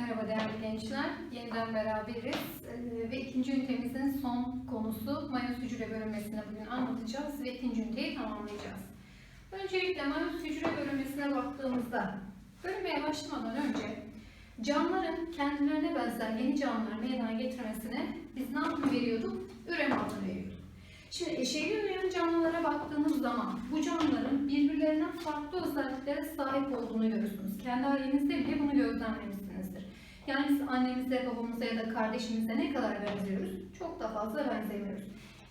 Merhaba değerli gençler. Yeniden beraberiz Ee, ve ikinci ünitemizin son konusu mayoz hücre bölünmesini bugün anlatacağız ve ikinci üniteyi tamamlayacağız. Öncelikle mayoz hücre bölünmesine baktığımızda bölünmeye başlamadan önce canlıların kendilerine benzer yeni canlılar meydana getirmesine biz ne yapı veriyorduk? Üreme adını veriyorduk. Şimdi eşeğli üreyen canlılara baktığımız zaman bu canlıların birbirlerinden farklı özelliklere sahip olduğunu görürsünüz. Kendi ailenizde bile bunu gözlemlemişsinizdir. Biz annemize, babamıza ya da kardeşimize ne kadar benziyoruz? Çok da fazla benzemiyoruz.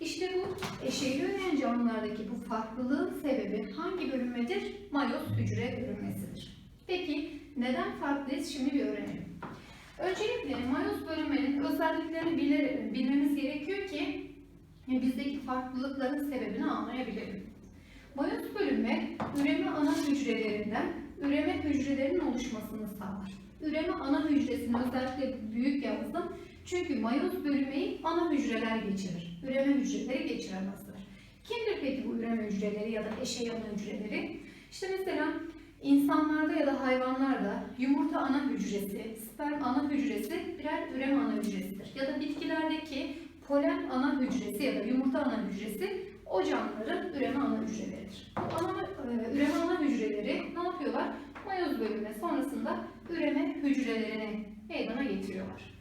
İşte bu eşeğli üreyen canlılardaki bu farklılığın sebebi hangi bölünmedir? Mayoz hücre bölünmesidir. Peki neden farklıyız? Şimdi bir öğrenelim. Öncelikle mayoz bölünmenin özelliklerini bile- bilmemiz gerekiyor ki yani bizdeki farklılıkların sebebini anlayabilirim. Mayoz bölünme, üreme ana hücrelerinden üreme hücrelerinin oluşmasını sağlar. Üreme ana hücresini özellikle büyük yazdım. Çünkü mayoz bölünmeyi ana hücreler geçirir. Üreme hücreleri geçiremezler. Kimdir peki bu üreme hücreleri ya da eşey ana hücreleri? İşte mesela insanlarda ya da hayvanlarda yumurta ana hücresi, sperm ana hücresi birer üreme ana hücresidir. Ya da bitkilerdeki polen ana hücresi ya da yumurta ana hücresi o canlıların üreme ana hücreleridir. Bu ana, e, üreme ana hücreleri ne yapıyorlar? Mayoz bölünme sonrasında üreme hücrelerini meydana getiriyorlar.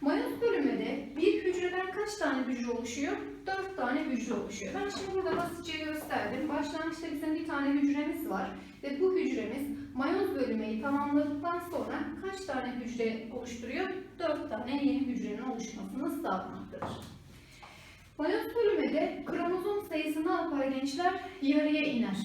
Mayoz bölünmede bir hücreden kaç tane hücre oluşuyor? Dört tane hücre oluşuyor. Ben şimdi burada basitçe gösterdim. Başlangıçta bizim bir tane hücremiz var ve bu hücremiz mayoz bölünmeyi tamamladıktan sonra kaç tane hücre oluşturuyor? Dört tane yeni hücrenin oluşmasını sağlamaktadır. Mayoz bölünmede kromozom sayısı ne yapar gençler? Yarıya iner.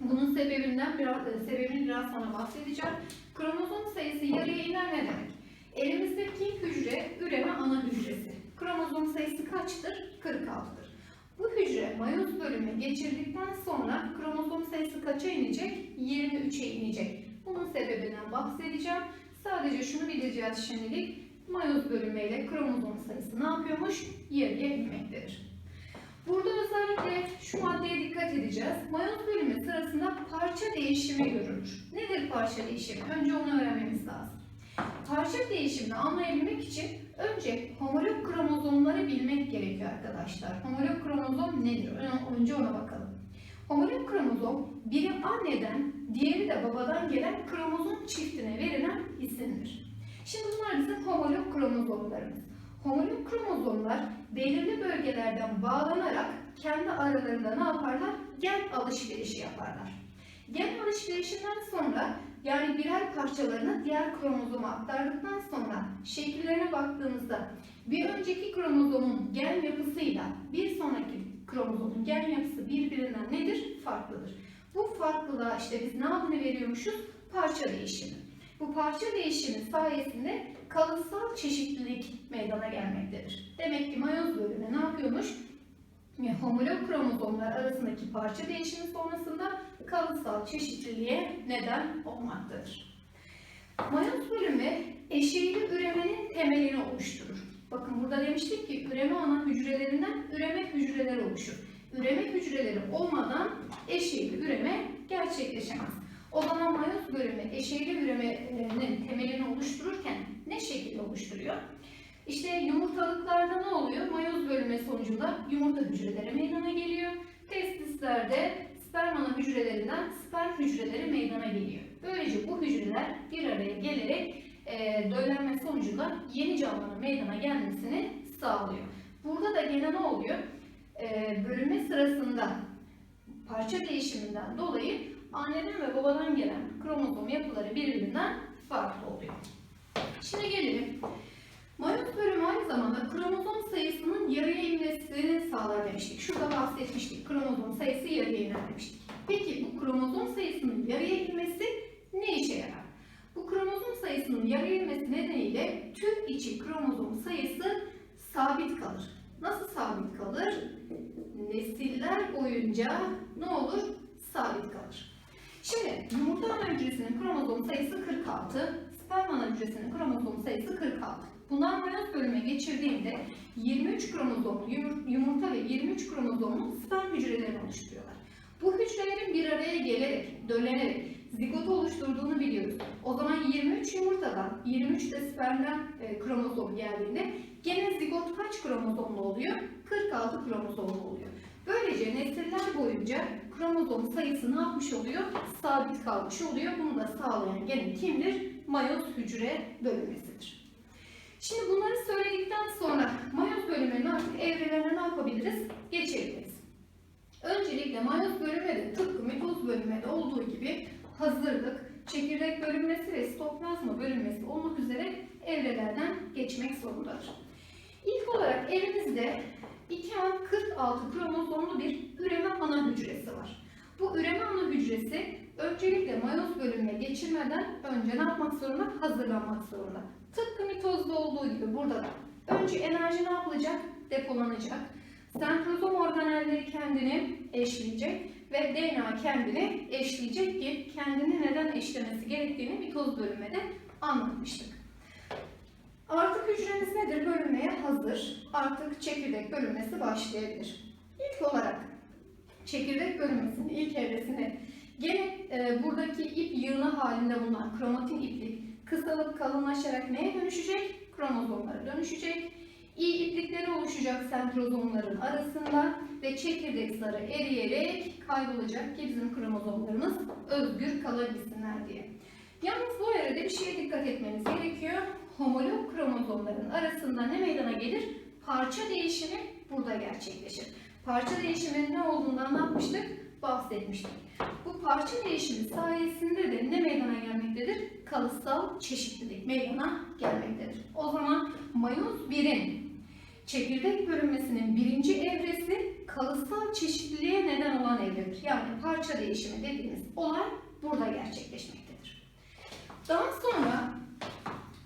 Bunun sebebinden biraz, e, sebebini biraz sonra bahsedeceğim. Kromozom sayısı yarıya iner ne demek? Elimizdeki hücre üreme ana hücresi. Kromozom sayısı kaçtır? 46'dır. Bu hücre mayoz bölümü geçirdikten sonra kromozom sayısı kaça inecek? 23'e inecek. Bunun sebebinden bahsedeceğim. Sadece şunu bileceğiz şimdilik. Mayoz bölünmeyle kromozom sayısı ne yapıyormuş? Yarıya inmektedir. Burada özellikle şu maddeye dikkat edeceğiz. Mayoz bölünme sırasında parça değişimi görülür. Nedir parça değişimi? Önce onu öğrenmemiz lazım. Parça değişimini anlayabilmek için önce homolog kromozomları bilmek gerekiyor arkadaşlar. Homolog kromozom nedir? Önce ona bakalım. Homolog kromozom biri anneden, diğeri de babadan gelen kromozom çiftine verilen isimdir. Şimdi bunlar bizim homolog kromozomlarımız. Homolog kromozomlar belirli bölgelerden bağlanarak kendi aralarında ne yaparlar? Gen alışverişi yaparlar. Gen alışverişinden sonra yani birer parçalarını diğer kromozoma aktardıktan sonra şekillerine baktığımızda bir önceki kromozomun gen yapısıyla bir sonraki kromozomun gen yapısı birbirinden nedir? Farklıdır. Bu farklılığa işte biz ne adını veriyormuşuz? Parça değişimi. Bu parça değişimi sayesinde kalıtsal çeşitlilik meydana gelmektedir. Demek ki mayoz bölümü ne yapıyormuş? Yani homolog kromozomlar arasındaki parça değişimi sonrasında kalıtsal çeşitliliğe neden olmaktadır. Mayoz bölümü eşeğli üremenin temelini oluşturur. Bakın burada demiştik ki üreme ana hücrelerinden üreme hücreleri oluşur. Üreme hücreleri olmadan eşeğli üreme gerçekleşemez. O zaman mayoz bölümü eşeğli üremenin temelini oluştururken ne şekilde oluşturuyor? İşte yumurtalıklarda ne oluyor? Mayoz bölünme sonucunda yumurta hücreleri meydana geliyor. Testislerde sperm ana hücrelerinden sperm hücreleri meydana geliyor. Böylece bu hücreler bir araya gelerek e, döllenme sonucunda yeni canlının meydana gelmesini sağlıyor. Burada da gene ne oluyor? E, bölünme sırasında parça değişiminden dolayı anneden ve babadan gelen kromozom yapıları birbirinden farklı oluyor. Şimdi gelelim. Mayoz bölümü aynı zamanda kromozom sayısının yarıya inmesini sağlar demiştik. Şurada bahsetmiştik. Kromozom sayısı yarıya iner demiştik. Peki bu kromozom sayısının yarıya inmesi ne işe yarar? Bu kromozom sayısının yarıya inmesi nedeniyle tüm içi kromozom sayısı sabit kalır. Nasıl sabit kalır? Nesiller boyunca ne olur? Sabit kalır. Şimdi yumurta ana hücresinin kromozom sayısı 46, sperm hücresinin kromozom sayısı 46. Bunlar mayoz bölüme geçirdiğinde 23 kromozomlu yumur- yumurta ve 23 kromozomlu sperm hücrelerini oluşturuyorlar. Bu hücrelerin bir araya gelerek, dönenerek zigot oluşturduğunu biliyoruz. O zaman 23 yumurtadan, 23 de spermden e, kromozom geldiğinde gene zigot kaç kromozomlu oluyor? 46 kromozomlu oluyor. Böylece nesiller boyunca kromozom sayısı ne yapmış oluyor? Sabit kalmış oluyor. Bunu da sağlayan gene kimdir? Mayoz hücre bölünmesidir. Şimdi bunları söyledikten sonra mayoz bölümlerinin artık evrelerine ne yapabiliriz? Geçebiliriz. Öncelikle mayoz bölümleri tıpkı mitoz bölümleri olduğu gibi hazırlık, çekirdek bölünmesi ve sitoplazma bölünmesi olmak üzere evrelerden geçmek zorundadır. İlk olarak elimizde 2A46 kromozomlu bir üreme ana hücresi var. Bu üreme ana hücresi öncelikle mayoz bölümüne geçirmeden önce ne yapmak zorunda? Hazırlanmak zorunda. Tıpkı mitozda olduğu gibi burada da. Önce enerji ne yapılacak? Depolanacak. Sentrozom organelleri kendini eşleyecek ve DNA kendini eşleyecek ki kendini neden eşlemesi gerektiğini mitoz bölümünde anlatmıştık. Artık hücremiz nedir? Bölünmeye hazır. Artık çekirdek bölünmesi başlayabilir. İlk olarak çekirdek bölünmesinin ilk evresinde gene e, buradaki ip yığını halinde bulunan kromatin iplik kısalıp kalınlaşarak neye dönüşecek? Kromozomlara dönüşecek. İyi iplikleri oluşacak sentrozomların arasında ve çekirdek zarı eriyerek kaybolacak ki bizim kromozomlarımız özgür kalabilsinler diye. Yalnız bu arada bir şeye dikkat etmeniz gerekiyor. Homolog kromozomların arasında ne meydana gelir? Parça değişimi burada gerçekleşir. Parça değişiminin ne olduğundan? Bahsetmiştik. Bu parça değişimi sayesinde de ne meydana gelmektedir? Kalıtsal çeşitlilik meydana gelmektedir. O zaman mayoz 1'in çekirdek bölünmesinin birinci evresi kalıtsal çeşitliliğe neden olan evredir. Yani parça değişimi dediğimiz olay burada gerçekleşmektedir. Daha sonra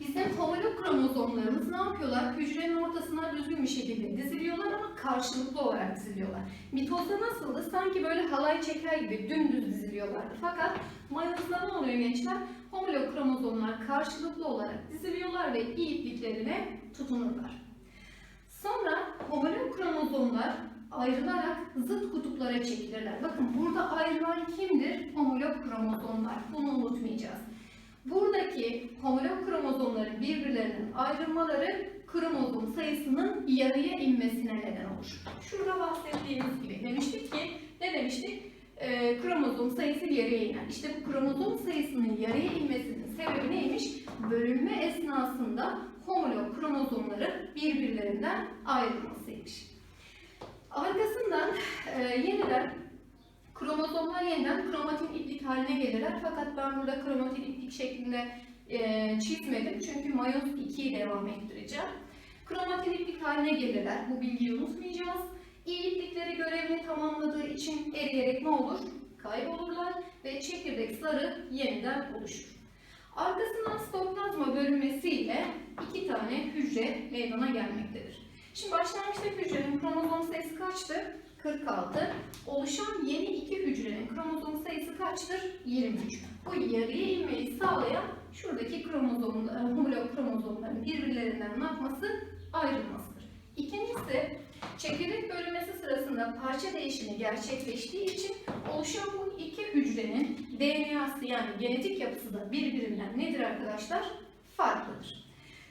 bizim homolog kromozomlarımız ne yapıyorlar? Hücrenin ortasına düzgün bir şekilde diziliyorlar ama karşılıklı olarak diziliyorlar. Mitozda nasıldı? Sanki böyle halay çeker gibi dümdüz diziliyorlardı. Fakat mayozda ne oluyor gençler? Homolog kromozomlar karşılıklı olarak diziliyorlar ve ipliklerine tutunurlar. Sonra homolog kromozomlar ayrılarak zıt kutuplara çekilirler. Bakın burada ayrılan kimdir? Homolog kromozomlar. Bunu unutmayacağız. Buradaki homolog kromozomların birbirlerinin ayrılmaları kromozom sayısının yarıya inmesine neden olur. Şurada bahsettiğimiz gibi demiştik ki, ne demiştik? Ee, kromozom sayısı yarıya iner. İşte bu kromozom sayısının yarıya inmesinin sebebi neymiş? Bölünme esnasında homolog kromozomların birbirlerinden ayrılmasıymış. Arkasından e, yeniden kromozomlar yeniden kromatin iplik haline gelirler. Fakat ben burada kromatin iplik şeklinde e, çizmedim. Çünkü mayoz 2'yi devam ettireceğim. Kromatin iplik haline gelirler. Bu bilgiyi unutmayacağız. İyi iplikleri görevini tamamladığı için eriyerek ne olur? Kaybolurlar ve çekirdek sarı yeniden oluşur. Arkasından stoplazma bölünmesiyle iki tane hücre meydana gelmektedir. Şimdi başlangıçta hücrenin kromozom sayısı kaçtı? 46. Oluşan yeni iki hücrenin kromozom sayısı kaçtır? 23. Bu yarıya inmeyi sağlayan şuradaki kromozom, homolog kromozomların birbirlerinden ne yapması? Ayrılmasıdır. İkincisi, çekirdek bölünmesi sırasında parça değişimi gerçekleştiği için oluşan bu iki hücrenin DNA'sı yani genetik yapısı da birbirinden nedir arkadaşlar? Farklıdır.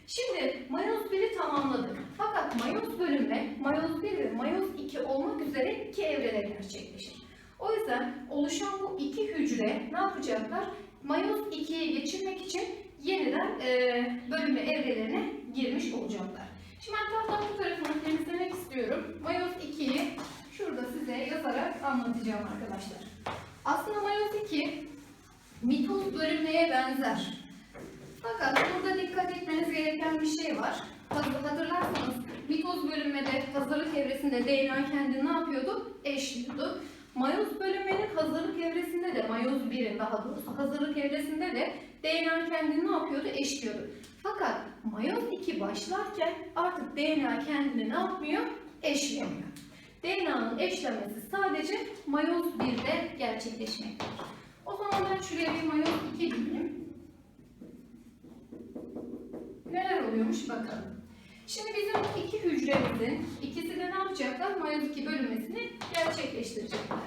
Şimdi mayoz 1'i tamamladık. Fakat mayoz bölünme, mayoz 1 ve mayoz 2 olmak üzere iki evrede gerçekleşir. O yüzden oluşan bu iki hücre ne yapacaklar? Mayoz 2'ye geçirmek için yeniden e, bölünme evrelerine girmiş olacaklar. Şimdi ben tahtanın bu tarafını temizlemek istiyorum. Mayoz 2'yi şurada size yazarak anlatacağım arkadaşlar. Aslında mayoz 2 mitoz bölünmeye benzer. Fakat burada dikkat etmeniz gereken bir şey var. Hatırlarsanız mitoz bölünmede hazırlık evresinde DNA kendini ne yapıyordu? Eşliyordu. Mayoz bölünmenin hazırlık evresinde de, mayoz 1'in daha doğrusu hazırlık evresinde de DNA kendini ne yapıyordu? Eşliyordu. Fakat mayoz 2 başlarken artık DNA kendini ne yapmıyor? Eşlemiyor. DNA'nın eşlemesi sadece mayoz 1'de gerçekleşmektedir. O zaman ben şuraya bir mayoz 2 diyeyim. Oluyormuş bakalım. Şimdi bizim iki hücremizin ikisi de ne yapacaklar? Mayoz 2 bölünmesini gerçekleştirecekler.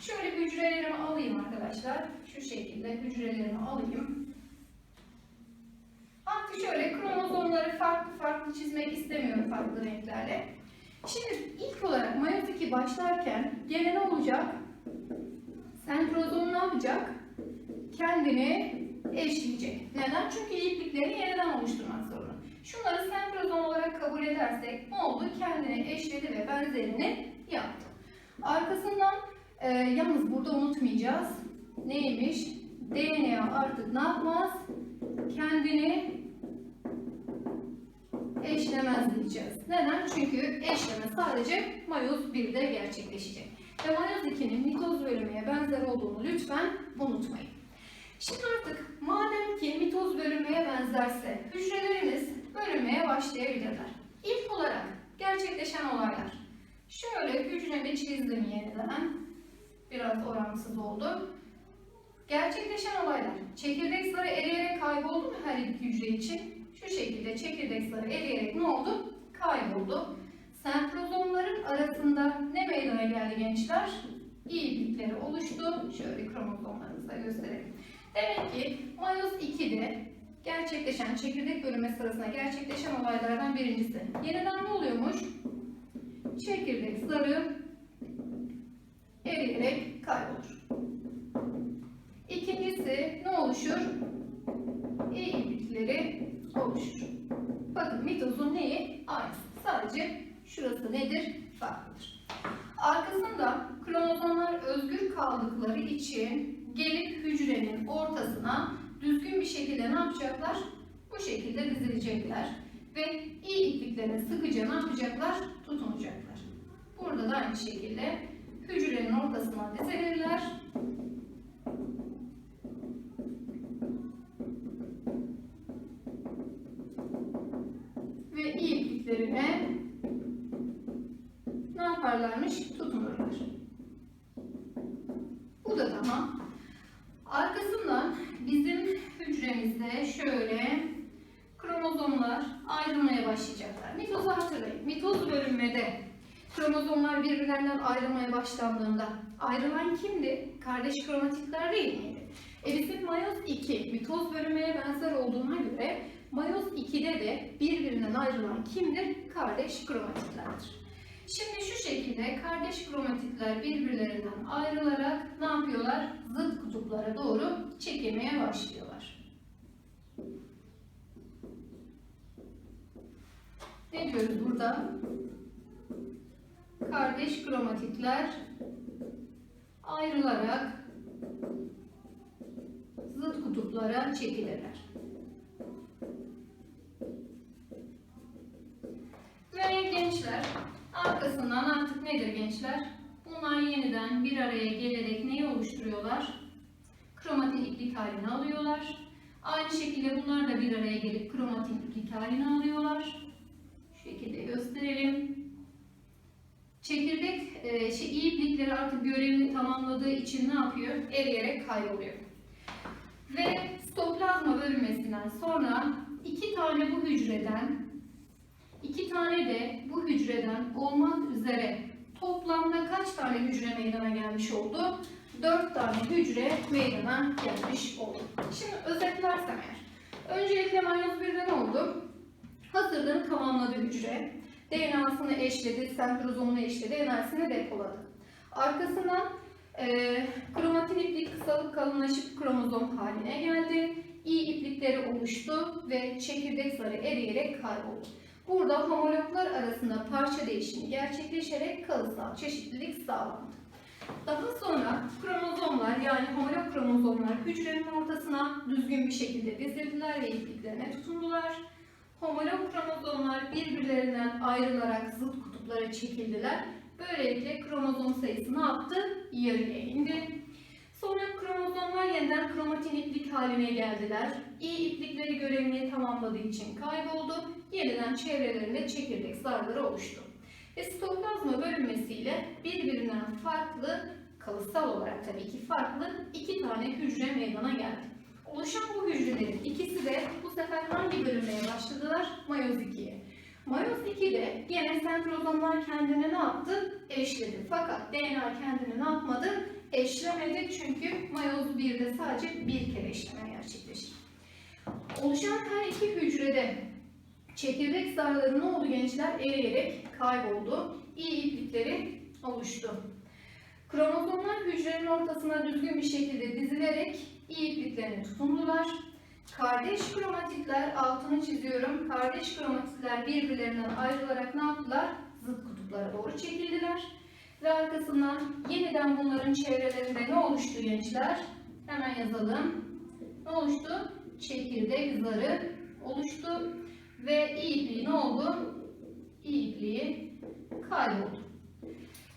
Şöyle hücrelerimi alayım arkadaşlar. Şu şekilde hücrelerimi alayım. Artık şöyle kromozomları farklı farklı çizmek istemiyorum farklı renklerle. Şimdi ilk olarak mayoz 2 başlarken gene ne olacak? Sentrozom ne yapacak? Kendini eşleyecek. Neden? Çünkü iplikleri yeniden oluşturmak. Şunları sentrozom olarak kabul edersek ne oldu? Kendini eşledi ve benzerini yaptı. Arkasından e, yalnız burada unutmayacağız. Neymiş? DNA artık ne yapmaz? Kendini eşlemez diyeceğiz. Neden? Çünkü eşleme sadece mayoz 1'de gerçekleşecek. Ve mayoz 2'nin mitoz bölünmeye benzer olduğunu lütfen unutmayın. Şimdi artık madem ki mitoz bölünmeye benzerse başlayabilirler. İlk olarak gerçekleşen olaylar. Şöyle hücremi çizdim yeniden. Biraz orantısız oldu. Gerçekleşen olaylar. Çekirdek zarı eriyerek kayboldu mu her iki hücre için? Şu şekilde çekirdek zarı eriyerek ne oldu? Kayboldu. Sentrozomların arasında ne meydana geldi gençler? İyi iplikleri oluştu. Şöyle kromozomlarımızı da gösterelim. Demek ki mayoz 2'de gerçekleşen çekirdek bölünme sırasında gerçekleşen olaylardan birincisi. Yeniden ne oluyormuş? Çekirdek zarı eriyerek kaybolur. İkincisi ne oluşur? İyi iplikleri oluşur. Bakın mitozun neyi? Aynısı. Sadece şurası nedir? Farklıdır. Arkasında kromozomlar özgür kaldıkları için gelip hücrenin ortasına düzgün bir şekilde ne yapacaklar? Bu şekilde dizilecekler. Ve iyi ipliklerine sıkıca ne yapacaklar? Tutunacaklar. Burada da aynı şekilde hücrenin ortasına dizilirler. Ve iyi ipliklerine ne yaparlarmış? Tutunurlar. Bu da tamam. Arkasından bizim hücremizde şöyle kromozomlar ayrılmaya başlayacaklar. Mitozu hatırlayın. Mitoz bölünmede kromozomlar birbirlerinden ayrılmaya başlandığında ayrılan kimdi? Kardeş kromatitler değil miydi? E bizim mayoz 2 mitoz bölünmeye benzer olduğuna göre mayoz 2'de de birbirinden ayrılan kimdir? Kardeş kromatitlerdir. Şimdi şu şekilde kardeş kromatitler birbirlerinden ayrılarak ne yapıyorlar? Zıt kutuplara doğru çekilmeye başlıyorlar. Ne diyoruz burada? Kardeş kromatitler ayrılarak zıt kutuplara çekilirler. Nedir gençler? Bunlar yeniden bir araya gelerek neyi oluşturuyorlar? Kromatin iplik halini alıyorlar. Aynı şekilde bunlar da bir araya gelip kromatin iplik halini alıyorlar. Şu şekilde gösterelim. Çekirdek e, şey, iplikleri artık görevini tamamladığı için ne yapıyor? Eriyerek kayboluyor. Ve stoplazma bölünmesinden sonra iki tane bu hücreden İki tane de bu hücreden olmak üzere toplamda kaç tane hücre meydana gelmiş oldu? Dört tane hücre meydana gelmiş oldu. Şimdi özetlersem eğer. Öncelikle mayoz 1'de ne oldu? Hazırlığını tamamladı hücre. DNA'sını eşledi, sentrozomunu eşledi, enerjisini depoladı. Arkasından e, kromatin iplik kısalıp kalınlaşıp kromozom haline geldi. İyi iplikleri oluştu ve çekirdek zarı eriyerek kayboldu. Burada homologlar arasında parça değişimi gerçekleşerek kalıtsal çeşitlilik sağlandı. Daha sonra kromozomlar yani homolog kromozomlar hücrenin ortasına düzgün bir şekilde dizildiler ve ipliklerine tutundular. Homolog kromozomlar birbirlerinden ayrılarak zıt kutuplara çekildiler. Böylelikle kromozom sayısı ne yaptı? Yarıya indi. Sonra kromozomlar yeniden kromatin iplik haline geldiler. İyi iplikleri görevini tamamladığı için kayboldu. Yeniden çevrelerinde çekirdek zarları oluştu. Ve sitoplazma bölünmesiyle birbirinden farklı, kalıtsal olarak tabii ki farklı iki tane hücre meydana geldi. Oluşan bu hücrelerin ikisi de bu sefer hangi bölünmeye başladılar? Mayoz 2'ye. Mayoz 2'de gene sentrozomlar kendini ne yaptı? Eşledi. Fakat DNA kendini ne yapmadı? eşlemedi çünkü mayoz 1'de sadece bir kere eşleme gerçekleşti. Oluşan her iki hücrede çekirdek zarları ne oldu gençler? Eriyerek kayboldu. İyi iplikleri oluştu. Kromozomlar hücrenin ortasına düzgün bir şekilde dizilerek iyi ipliklerini tutundular. Kardeş kromatitler, altını çiziyorum. Kardeş kromatitler birbirlerinden ayrılarak ne yaptılar? Zıt kutuplara doğru çekildiler. Ve arkasından yeniden bunların çevrelerinde ne oluştu gençler? Hemen yazalım. Ne oluştu? Çekirdek zarı oluştu. Ve iyi ipliği ne oldu? İyi ipliği kayboldu.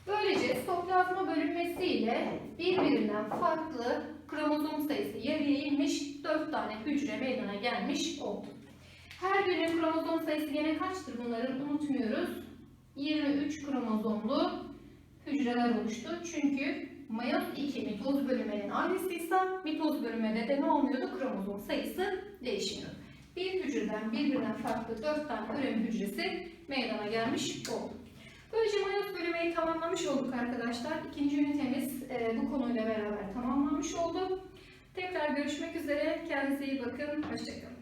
Böylece stoplazma bölünmesiyle birbirinden farklı kromozom sayısı yarıya inmiş 4 tane hücre meydana gelmiş oldu. Her birinin kromozom sayısı gene kaçtır bunların unutmuyoruz. 23 kromozomlu hücreler oluştu. Çünkü mayoz 2 mitoz bölünmenin aynısıysa mitoz bölünmede de ne olmuyordu? Kromozom sayısı değişmiyor. Bir hücreden birbirinden farklı 4 tane üreme hücresi meydana gelmiş oldu. Böylece mayoz bölünmeyi tamamlamış olduk arkadaşlar. İkinci ünitemiz e, bu konuyla beraber tamamlanmış oldu. Tekrar görüşmek üzere. Kendinize iyi bakın. Hoşçakalın.